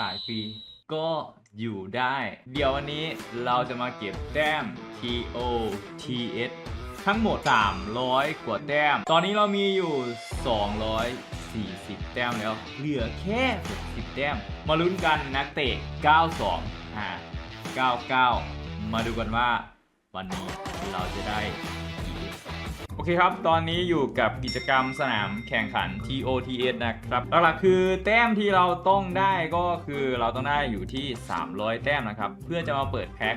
ตายฟรีก็อยู่ได้ เดี๋ยววันนี้เราจะมาเก็บแต้ม TO TS ทั้งหมด 300 กว่าแต้ม ตอนนี้เรามีอยู่ 240 แต้มแล้ว เหลือแค่ 60 แต้ม มาลุ้นกันนักเตะ 92อ่า99 มาดูกันว่าวันนี้เราจะได้ เคครับ ตอนนี้อยู่กับกิจกรรมสนามแข่งขัน TOTS นะครับ หลักๆคือแต้มที่เราต้องได้ก็คือเราต้องได้อยู่ที่ 300 แต้มนะครับ เพื่อจะมาเปิดแพ็ค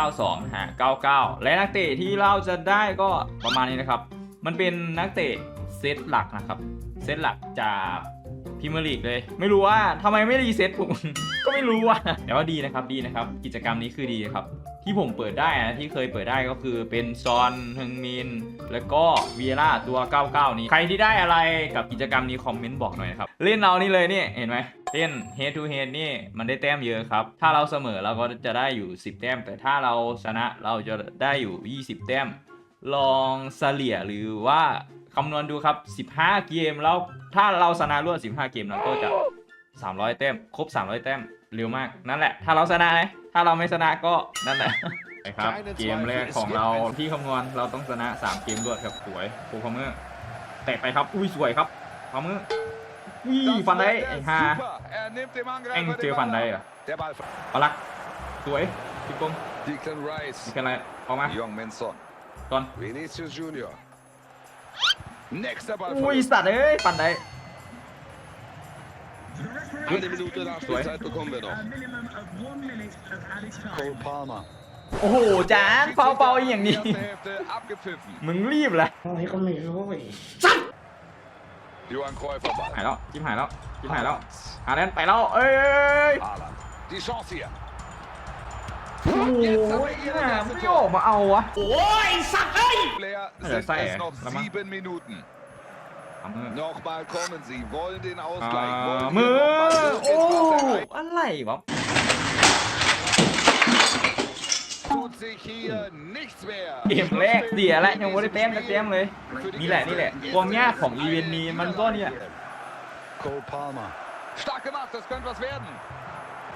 92 หา 99 และนักเตะที่เราจะได้ก็ประมาณนี้นะครับ มันเป็นนักเตะเซตหลักนะครับ เซตหลักจากพรีเมียร์ลีกเลย ไม่รู้ว่าทำไมไม่รีเซ็ตผมก็ไม่รู้ว่าแต่ว่าดีนะครับดีนะครับ กิจกรรมนี้คือดีครับ ที่ผมเปิดได้นะที่เคยเปิดได้ก็คือเป็นซอนฮึงมิน แล้วก็เวียร่าตัว 99 นี้ ใครที่ได้อะไรกับกิจกรรมนี้คอมเมนต์บอกหน่อยนะครับเล่นเรานี่เลยนี่เห็นไหมเล่น head to head นี่มันได้แต้มเยอะครับ ถ้าเราเสมอเราก็จะได้อยู่ 10 แต้ม แต่ถ้าเราชนะเราจะได้อยู่ 20 แต้ม ลองเฉลี่ยหรือว่าคำนวณดูครับ 15 เกมแล้วถ้าเราชนะรวด 15 เกมเราก็จะ 300 แต้ม ครบ 300 แต้ม เร็วมากนั่นแหละ ถ้าเราชนะนะถ้าเราไม่ชนะก็นั่นแหละไปครับเกมแรกของเราที่คำนวณเราต้องชนะ 3 เกมรวดครับสวยโคคอมเมอร์แตะไปครับอุ้ยสวยครับคอมเมอร์อุ้ยฟันได้ไอ้ห่า Super. Er nimmt dem เอ็ง Angreifer เจอ den ฟัน Ball ได้ auf. เหรอ Der Ball. ปลักสวยพี่กง Declan Rice. นี่เป็นอะไรออกมา Jong Menson. ก่อน Vinicius Junior. Nächster Ball. อุ้ย verloren. สัตว์เอ้ยฟันได้ Eine Minute Nachspielzeit bekommen wir noch. Cole Palmer. โอ้โหจานเปาเปาอย่างนี้ Erste Hälfte abgepfiffen. มึงรีบเลยโอ้ยก็ไม่รู้อีก Johann Cruyffer หาย Ball. แล้วจิ้มหายแล้วจิ้มหายแล้ว Haaland. หาแดนไปแล้วเอ้ยเอ้ยเอ้ย Haaland. Die Chance hier. โอ้โหหาไม่ออกมาเอาวะ Player Ja, sind sei es er. noch Warte mal. sieben Minuten. ทำมือ Nochmal kommen sie, wollen den อ่า Ausgleich. Wollen มื hier อ nochmal โอ้ irgendetwas erreichen. อะไร วะ Tut sich hier nichts mehr. เกมแรกเสียแล้วยังไม่ได้เต็มแต่เต็มเลย นี่แหละนี่แหละความยากของอีเวนต์นี้มันก็เนี่ย Cole Palmer. Stark gemacht, das könnte was werden.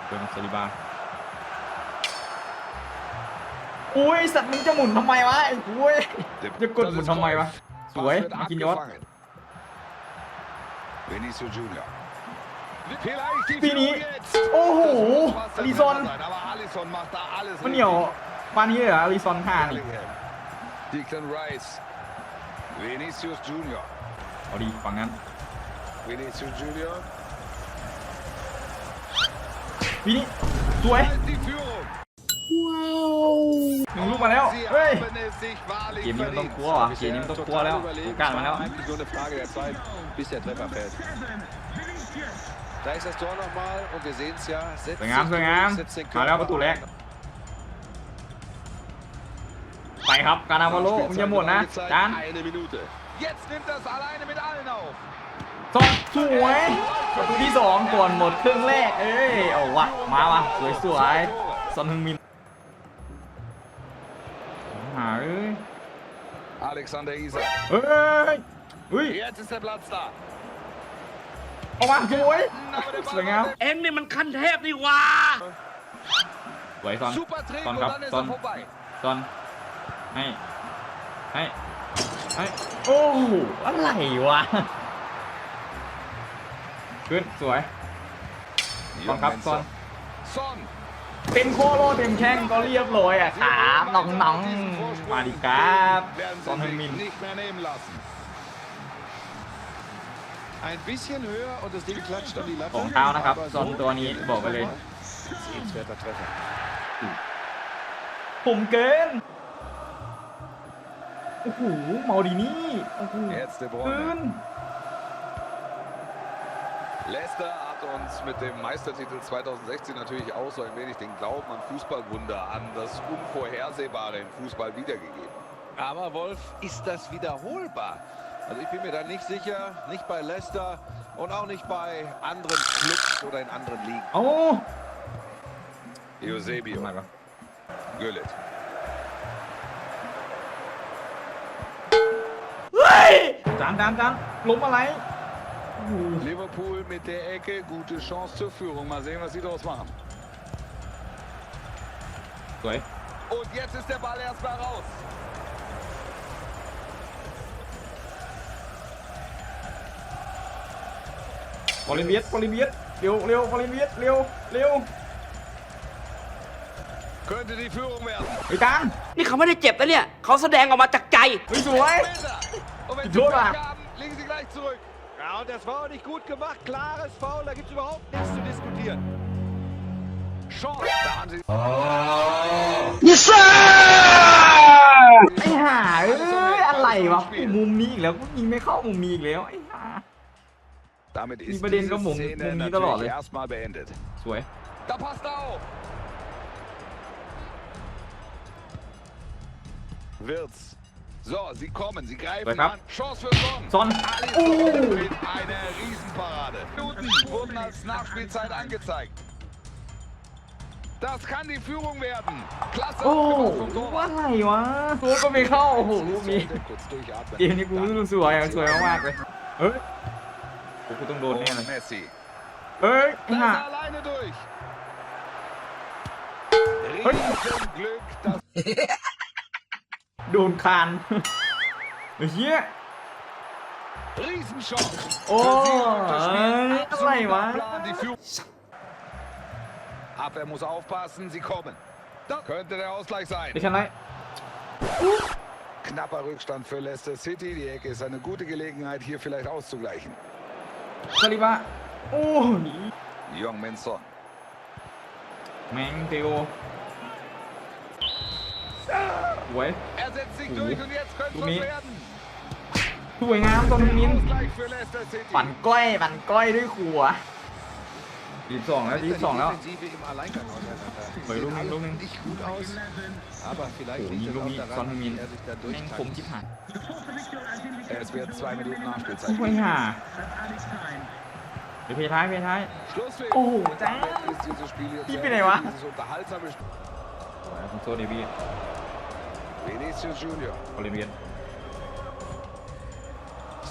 เป็นซาลิบาอุ้ยสัตว์มึงจะหมุนทำไมวะไอ้อุ้ยจะกดหมุนทำไมวะ สวย Pass wird มากินยอด abgefangen. Vinicius Junior. Vielleicht die ปีนี้ Führung jetzt. โอ้โห Das muss fast อ der ลิซอน Treffer sein, aber Alisson macht da alles มันเหนียว richtig. ปานนี้เลยเหรออาริซอนห้านี่ Bellingham. Declan Rice. Vinicius Junior. เอาดีฝั่งนั้น Vinicius Junior. ปีนี้สวย Halt die Führung. หนึ่งลูกมาแล้ว Sie เฮ้ย haben es sich wahrlich เกมนี้มันต้อง verdient. กลัวว่ะเกมนี้มันต้องกลัวแล้วโอกาสมาแล้ว Eigentlich nur eine Frage der Zeit, bis der Treffer fällt. Da ist das Tor nochmal und wir sehen es ja. Setzt สวยงาม sich สวยงาม durch, setzt den มาแล้ว Körper ประตูแรก auf. ไปครับกานาโมโลมึงจะหมดนะจาน Eine Minute. Jetzt nimmt das alleine mit allen auf. สองสวยประตูที่สองก่อนหมดครึ่งแรก เอ้ยเอาวะมาวะสวยสวยๆซอนฮึงมินหาเอ้ย Alexander Isak. เฮ้ยเฮ้ย Jetzt ist der Platz da. ออกมาสวย Aber der สวย Ball งามเอ็งนี่มันขั้นเทพนี่หว่าสวยซอน Super Trick Son und gab- dann ist Son. er vorbei. ซอนให้ให้ให้โอ้โหอะไรวะขึ้นสวย Son gab- Son. Son. เต็มโคโลเต็มแข้งก็เรียบร้อยอะครับน้องน้องๆมาดิครับซอน werden ฮึง sie มิ sich น Ein bisschen höher und das Ding klatscht an die Latte. ของเท้านะครับ Aber ซอนตัวนี้บอกไปเลย Sehenswerter Treffer. ผมเกิน โอ้โหเมาดีนี่ โอ้โห Jetzt De เกิ Bruyne. น Leicester hat uns mit dem Meistertitel 2016 natürlich auch so ein wenig den Glauben an Fußballwunder, an das Unvorhersehbare im Fußball wiedergegeben. Aber Wolf, ist das wiederholbar? Also ich bin mir da nicht sicher, nicht bei Leicester und auch nicht bei anderen Clubs oder in anderen Ligen. เอ้า Eusebio, ทำไมวะ Güllit. เฮ้ยจานจานจานล้มอะไร Liverpool mit der Ecke, gute Chance zur Führung. Mal sehen, was sie daraus machen. สวย Und jetzt ist der Ball erstmal raus. บอลลิเวียสบอลลิเวียสเร็วเร็วบอลลิเวียสเร็วเร็ว Könnte die Führung werden. ไอ้ตังนี่เขาไม่ได้เจ็บนะเนี่ย เขาแสดงออกมาจากใจเฮ้ยสวย Meter. Und wenn Die sie Pech Tora. haben, liegen sie gleich zurück. Ja, und das war auch nicht gut gemacht. Klares Foul, da gibt es überhaupt nichts zu diskutieren. Chance. Da haben sie ไอ้ห่าเอ้ยอะไรวะมุมนี้อีกแล้วกูยิงไม่เข้ามุมนี้อีกแล้วไอ้ห่า Damit Die ist bei denen diese kommen um- Szene um die Dollar, natürlich ne? erstmal beendet. สวย Da passt er auf. Wirtz. So, sie kommen, sie greifen Back up. an. Chance für Son. Son. Alisson Oh. mit einer Riesenparade. Minuten wurden als Nachspielzeit angezeigt. Das kann die Führung werden. Klasse โอ้ aufgemacht vom Torwart. อะไรวะตัวก็ไม่เข้า โอ้โหลูกนี้ Sollte kurz durchatmen. เกมนี้กูรู้สึกสวยอะสวยมากๆเลยเฮ้ย กูกูต้องโดนแน่เลย Und Messi. เฮ้ยไอ้ Da ห่า ist er alleine durch. Hey. Riesenglück, dass โดนคานเฮีย Riesenchance. โอ้ Für sie läuft das เอ้ Spiel ยอะไร absolut วะ nach Plan. Die Führung. Abwehr muss aufpassen, sie kommen. Da könnte der Ausgleich ดิ sein. ฉันไร Knapper Rückstand für Leicester City. Die Ecke ist eine gute Gelegenheit, hier vielleicht auszugleichen. ซาลิบะโอ้ย Jong Minson. แมงเตโอสวย Er setzt sich Oh. durch und jetzt könnte es Gummi. was werden. สวยงามตอนนี้ Ausgleich für Leicester City. ปั่นก้อยปั่นก้อยด้วยขัว ยี่สิบสองแล้วยี่สิบสองแล้ว Defensive im Alleingang auseinander. Bei Sieht Lungen, alles Lungen. nicht gut aus. Aber vielleicht Oh, liegt es Lungen, auch Son daran, Heung-min. wie er sich da แม่งผม durchtankt. ชิบหาย Es wird zwei Minuten Nachspielzeit. สวยห่าเดี๋ยวเพท้ายเพท้าย Schlusspfiff. Oh, da. Damit ist dieses Spiel jetzt Ich zu bin Ende. der Wa- Dieses unterhaltsame Spiel. คุณโซเดบี้ Vinicius Junior. โอลิเวียน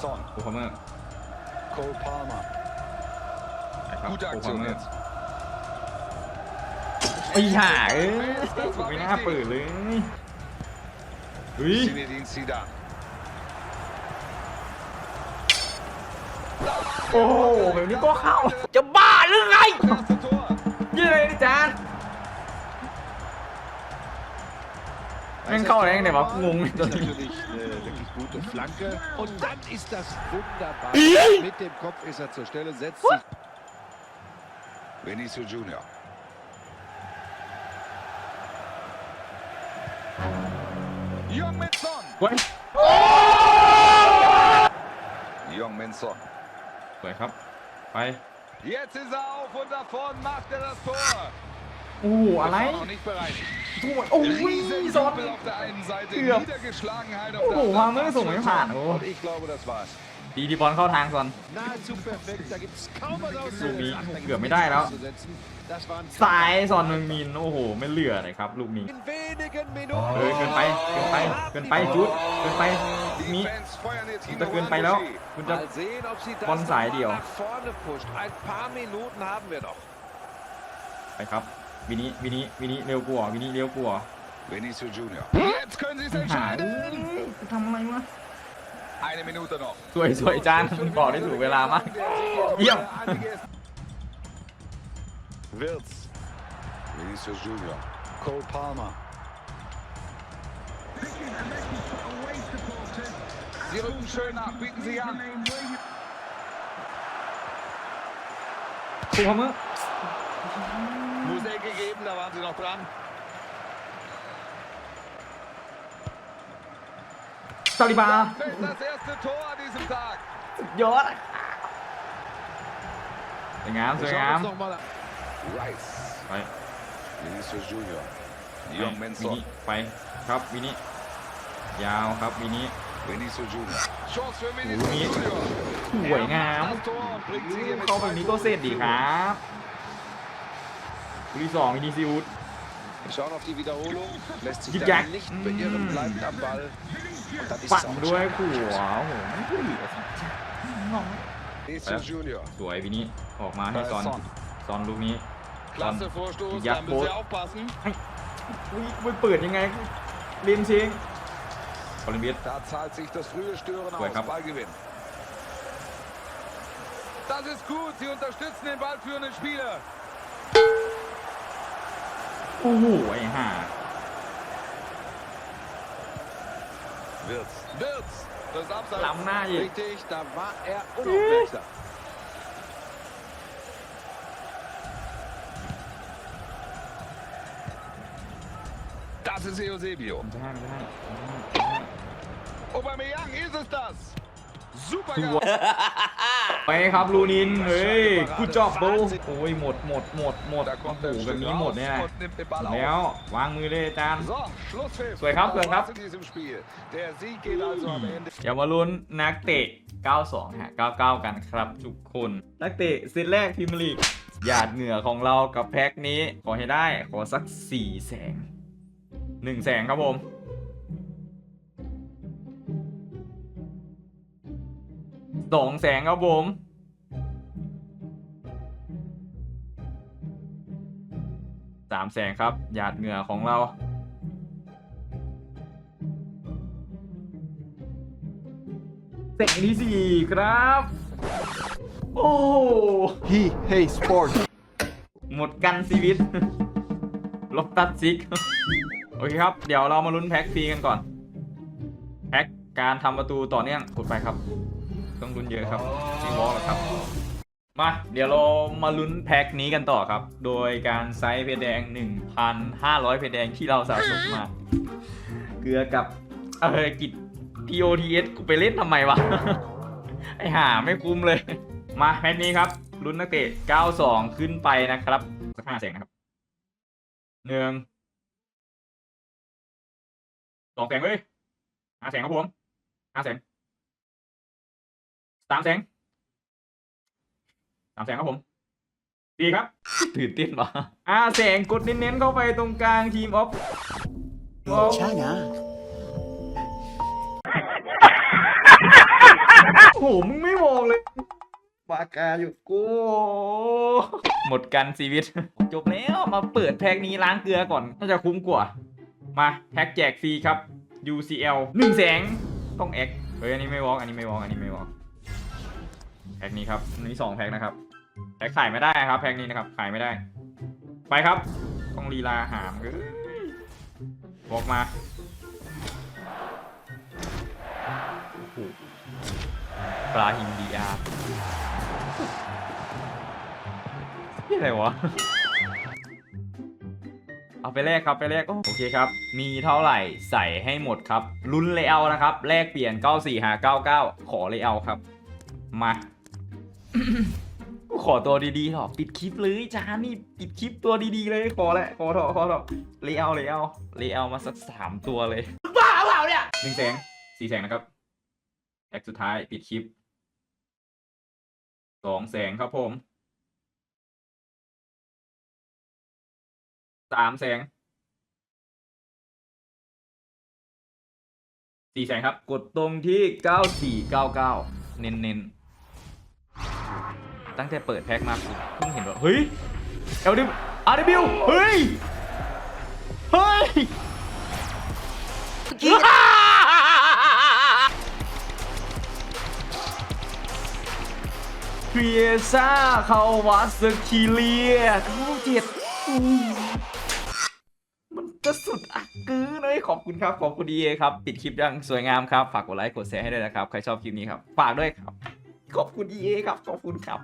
Son. โอคาเมอร์ Cole Palmer. นะครับ Gute โอคา Aktion เมอร์ jetzt. ไอ้ห่าเอ้ยไม่น่าเปิดเลยเฮ้ย Zinedine Zidane. โอ้โหแบบนี้ก็เข้า จะบ้าหรือไง Erste Tor. ยี่เลยอาจารย์แม่งเข้าอะไรกันเนี่ยวะงง Das ist natürlich eine wirklich gute Flanke. Und dann ist das wunderbar. Mit dem Kopf ist er zur Stelle, setzt sich Vinicius Junior. Jong Min Son. เว้ย Jong Min Son. สวยครับ ไป Jetzt ist er auf und davon macht er das Tor. โอ้โหอะไร Das war noch nicht bereinigt. สวยโอ้ย Riesen ซอน Jubel auf der einen Seite, Ja. Niedergeschlagenheit auf โอ้ der โห anderen. วางไม่ส่งไม่ผ่านโอ้ und ich glaube, das war's. ดีที่บอลเข้าทางซอน Nahezu perfekt, da gibt es kaum was Lubi, auszusetzen. เกือบไม่ได้แล้ว Das waren ซ้ายซอนมึงมินโอ้โห ไม่เหลือเลยครับ ลูกนี้ in wenigen Minuten. เฮ้ยเกินไปเกินไปเกินไปจุดเกินไปลูก Die นี้ Fans feuern jetzt จะ Hino เกินไปแล้ว Regie. คุณจะ Mal sehen, ob sie das Von noch mal Seidio. nach vorne pusht. Ein paar Minuten haben wir noch. ไปครับวินิวินิวินิเร็วกว่าวินิเร็วกว่า Vinicius Junior. Jetzt können sie es หาเอ้ entscheiden. ยทำอะไรวะ Eine Minute noch. สวยสวยจานมึงบอกได้ถูกเวลามาก เยี่ยม Wirtz. Vinicius Junior. Cole Palmer. Sie rücken schön nach, bieten sie an. ตัวมึง Muss Ecke geben, da waren sie noch dran. ซาลิบา Fällt das erste Tor an diesem Tag. สุดยอดอะสวยงามส Wir วย schauen งาม uns noch mal an. Rice. ไป Vinicius Junior. ไป Jong วิ Menson. นิไปครับวินิยาวครับวินิ Vinicius Junior. Chance für Ui. Vinicius Junior. สวยงาม Das Tor und bringt sie hier mit เข้าแบบ zwei นี้ก็เสร็จดีครับลูกที่สองวินิซิอุส Wir schauen auf die Wiederholung. Lässt sich Gib da Jack. nicht beirren, Mm. bleibt am Ball. Und dann ist ปั es ด auch ด้วย entscheidend. ขัวโอ้โหไม่เหลือสิจ้าน้อง Vinicius Junior. สวยวินี้ออกมาให้ Da ซอน ist Son. ซอนลูกนี้ Klasse Vorstoß, Ja, da müssen wohl. Sie aufpassen. อุ้ยไม่เปิดยังไงเลียนชิงโคลัมเบีย Da zahlt sich das frühe Stören Gut, aus. komm. Ballgewinn. Das ist gut. Sie unterstützen den ballführenden Spieler. โอ้โหไอ้ห่า Wirtz. Wirtz. Das ist Abseits. ล้ำหน้าอีก Richtig, da war er unaufmerksam. Das ist Eusebio. ไม่ได้ไม่ได้ไม่ได้ Aubameyang ist es das. Super ตัว gehalten. ไปครับลูนิน เฮ้ยกูจอบโบโอ้ยหมดหมดหมดหมดโอ้โหแบบนี้หมดเนี่ยแล้ว วางมือเลยอาจารย์ So, Schlusspfiff. So, ich hab, Das ich hab. war's in diesem Spiel. Der Sieg geht also am Ende. อย่ามาลุ้นนักเตะ 92 ฮะ 99 กันครับทุกคน นักเตะเซตแรกพรีเมร์ลีกหยาดเหงื่อของเรากับแพ็คนี้ ขอให้ได้ขอสัก 4 แสง 1 แสงครับผม สองแสงครับผมสามแสงครับ หยาดเหงื่อของเรา แสงที่สี่ครับ โอ้โห He Hey Sport หมดกันชีวิต ลบตัดซิก โอเคครับ เดี๋ยวเรามาลุ้นแพ็คฟรีกันก่อน แพ็คการทำประตูต่อเนื่องกดไปครับ ต้องลุ้นเยอะครับมีวอลครับ มา เดี๋ยวเรามาลุ้นแพ็คนี้กันต่อครับ โดยการไซส์เพชรแดง 1,500 เพชรแดงที่เราสะสมมา เกลือกับเออกิจ TOTS กูไปเล่นทำไมวะ ไอห่าไม่คุ้มเลย มาแมตช์นี้ครับลุ้นนักเตะ 92 ขึ้นไปนะครับสักห้าแสงนะครับหนึ่งสองแสงเลยห้าแสงครับผมห้าแสง สามแสงสามแสงครับผมดีครับตื่นเต้นวะห้าแสงกดเน้นๆเข้าไปตรงกลางทีมออฟ China โอ้โหมึงไม่มองเลยปากกาอยู่กูหมดกันชีวิต จบแล้วมาเปิดแพ็กนี้ล้างเกลือก่อน น่าจะคุ้มกว่า มาแพ็กแจกฟรีครับ UCL หนึ่งแสงต้องเอ็กเฮ้ยอันนี้ไม่วอล์กอันนี้ไม่วอล์กอันนี้ไม่วอล์ก แพ็กนี้ครับนนี้สองแพ็กนะครับแพ็กขายไม่ได้ครับ แพ็กนี้นะครับ ขายไม่ได้ ไปครับ ต้องลีลาหามเอ้ยวอกมาปลาฮินดีอาร์นี่อะไรวะ เอาไปแลกครับไปแลกโอเคครับ มีเท่าไหร่ใส่ให้หมดครับ ลุ้นเลยเอานะครับ แลกเปลี่ยน 94หา99 ขอเลยเอาครับ มา ขอตัวดีๆเถอะปิดคลิปเลยจ้านี่ปิดคลิปตัวดีๆเลยขอแหละขอเถอะขอเถอะเลยเอาเลยเอาเลยเอามาสักสามตัวเลยบ้าเปล่าเนี่ยหนึ่งแสงสี่แสงนะครับแพ็กสุดท้ายปิดคลิปสองแสงครับผมสามแสงสี่แสงครับ กดตรงที่เก้าสี่เก้าเก้าเน้นเน้นๆ ตั้งแต่เปิดแพ็กมาเพิ่งเห็นว่าเฮ้ยเอลดิอาร์ดิบิวเฮ้ย เฮ้ยเพียซ่าเขาวัดสกีเลียเขาเจ็ดมันจะสุดอักกือเลยขอบคุณครับ ขอบคุณดีเอครับ ปิดคลิปยังสวยงามครับ ฝากกดไลค์ กดแชร์ให้ด้วยนะครับ ใครชอบคลิปนี้ครับ ฝากด้วยครับ ขอบคุณดีเอครับ ขอบคุณครับ